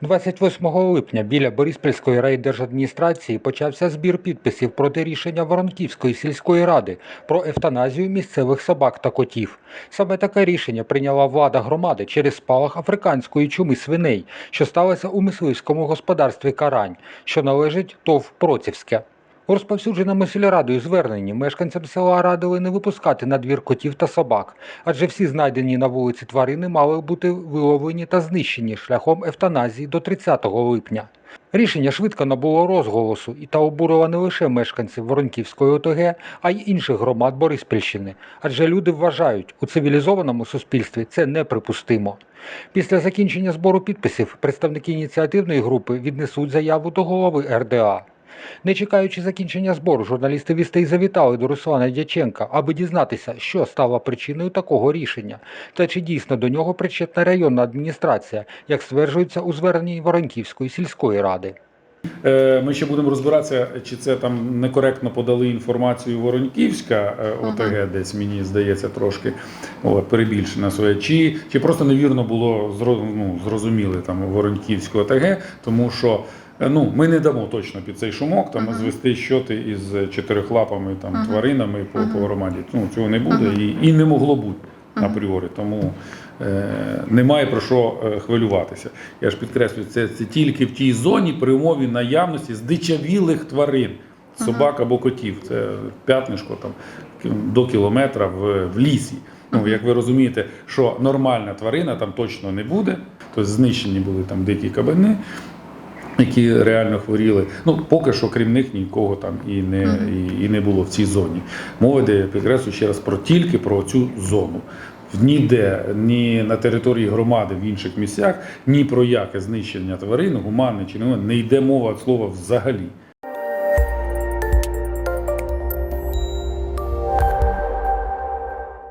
28 липня біля Бориспільської райдержадміністрації почався збір підписів проти рішення Воронківської сільської ради про евтаназію місцевих собак та котів. Саме таке рішення прийняла влада громади через спалах африканської чуми свиней, що сталося у мисливському господарстві Карань, що належить ТОВ Процівське. Розповсюдженому сільрадою зверненні мешканцям села радили не випускати на двір котів та собак, адже всі знайдені на вулиці тварини мали бути виловлені та знищені шляхом евтаназії до 30 липня. Рішення швидко набуло розголосу і та обурило не лише мешканців Воронківської ОТГ, а й інших громад Бориспільщини, адже люди вважають, у цивілізованому суспільстві це неприпустимо. Після закінчення збору підписів представники ініціативної групи віднесуть заяву до голови РДА. Не чекаючи закінчення збору, журналісти вістей завітали до Руслана Дяченка, аби дізнатися, що стало причиною такого рішення, та чи дійсно до нього причетна районна адміністрація, як стверджується у зверненні Воронківської сільської ради. Е, Ми ще будемо розбиратися, чи це там некоректно подали інформацію Вороньківська е, ОТГ, десь мені здається трошки от, перебільшена своє, чи, чи просто невірно було ну, зрозуміли там Вороньківську ОТГ, тому що е, ну, ми не дамо точно під цей шумок там звести щоти із чотирихлапами там тваринами по, по громаді. Ну цього не буде і, і не могло бути апріорі. Тому е, немає про що е, хвилюватися. Я ж підкреслюю, це, це тільки в тій зоні при умові наявності здичавілих тварин, собак або котів. Це п'ятнишко там до кілометра в, в лісі. Ну, як ви розумієте, що нормальна тварина там точно не буде, тобто знищені були там дикі кабани. Які реально хворіли. Ну, поки що, крім них, нікого там і не, і, і не було в цій зоні. Мова йде, підкреслю ще раз про тільки про цю зону. Ніде, ні на території громади в інших місцях, ні про яке знищення тварин, гуманне чи не не йде мова слова взагалі.